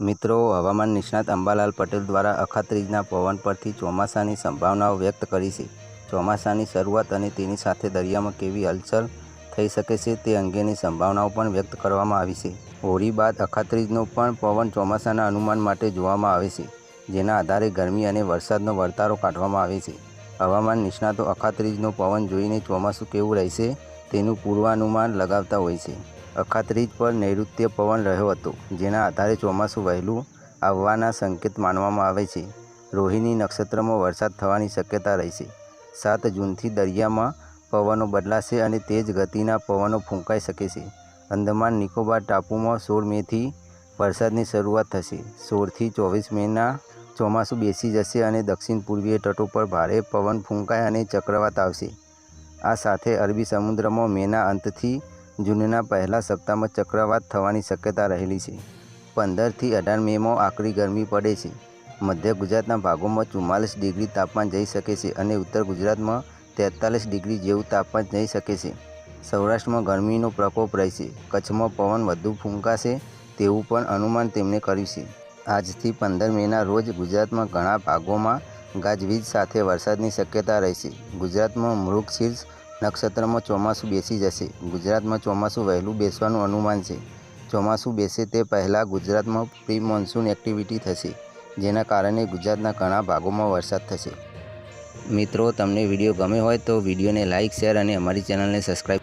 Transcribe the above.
મિત્રો, હવામાન નિષ્ણાત અંબાલાલ પટેલ દ્વારા અખાત્રીજના પવન પરથી ચોમાસાની સંભાવનાઓ વ્યક્ત કરી છે. ચોમાસાની શરૂઆત અને તેની સાથે દરિયામાં કેવી હલચલ થઈ શકે છે તે અંગેની સંભાવનાઓ પણ વ્યક્ત કરવામાં આવી છે. હોળી બાદ અખાત્રીજનો પણ પવન ચોમાસાના અનુમાન માટે જોવામાં આવે છે, જેના આધારે ગરમી અને વરસાદનો વર્તારો કાઢવામાં આવે છે. હવામાન નિષ્ણાતો અખાત્રીજનો પવન જોઈને ચોમાસું કેવું રહેશે તેનું પૂર્વાનુમાન લગાવતા હોય છે. અખાત્રીજ પર નૈઋત્ય પવન રહ્યો હતો, જેના આધારે ચોમાસું વહેલું આવવાના સંકેત માનવામાં આવે છે. રોહિણી નક્ષત્રમાં વરસાદ થવાની શક્યતા રહેશે સાત જૂનથી દરિયામાં પવનો બદલાશે અને તેજ ગતિના પવનો ફૂંકાઈ શકે છે. અંદમાન નિકોબાર ટાપુમાં સોળ મેથી વરસાદની શરૂઆત થશે. સોળથી ચોવીસ મેના ચોમાસું બેસી જશે અને દક્ષિણ પૂર્વીય તટો પર ભારે પવન ફૂંકાય અને ચક્રવાત આવશે. આ સાથે અરબી સમુદ્રમાં મેના અંતથી જૂનના પહેલા સપ્તાહમાં ચક્રવાત થવાની શક્યતા રહેલી છે. પંદરથી અઢાર મેમાં આકરી ગરમી પડે છે. મધ્ય ગુજરાતના ભાગોમાં ચુમ્માલીસ ડિગ્રી તાપમાન જઈ શકે છે અને ઉત્તર ગુજરાતમાં તેતાલીસ ડિગ્રી જેવું તાપમાન જઈ શકે છે. સૌરાષ્ટ્રમાં ગરમીનો પ્રકોપ રહેશે. કચ્છમાં પવન વધુ ફૂંકાશે તેવું પણ અનુમાન તેમણે કર્યું છે. આજથી પંદર મેના રોજ ગુજરાતમાં ઘણા ભાગોમાં ગાજવીજ સાથે વરસાદની શક્યતા રહેશે. ગુજરાતમાં મૃગશીર્ષ નક્ષત્રમાં ચોમાસું બેસી જશે. ગુજરાતમાં ચોમાસું વહેલું બેસવાનું અનુમાન છે. ચોમાસું બેસે તે પહેલાં ગુજરાતમાં પ્રી મોન્સૂન એક્ટિવિટી થશે, જેના કારણે ગુજરાતના ઘણા ભાગોમાં વરસાદ થશે. મિત્રો, તમને વીડિયો ગમે હોય તો વિડીયોને લાઇક, શેર અને અમારી ચેનલને સબસ્ક્રાઈબ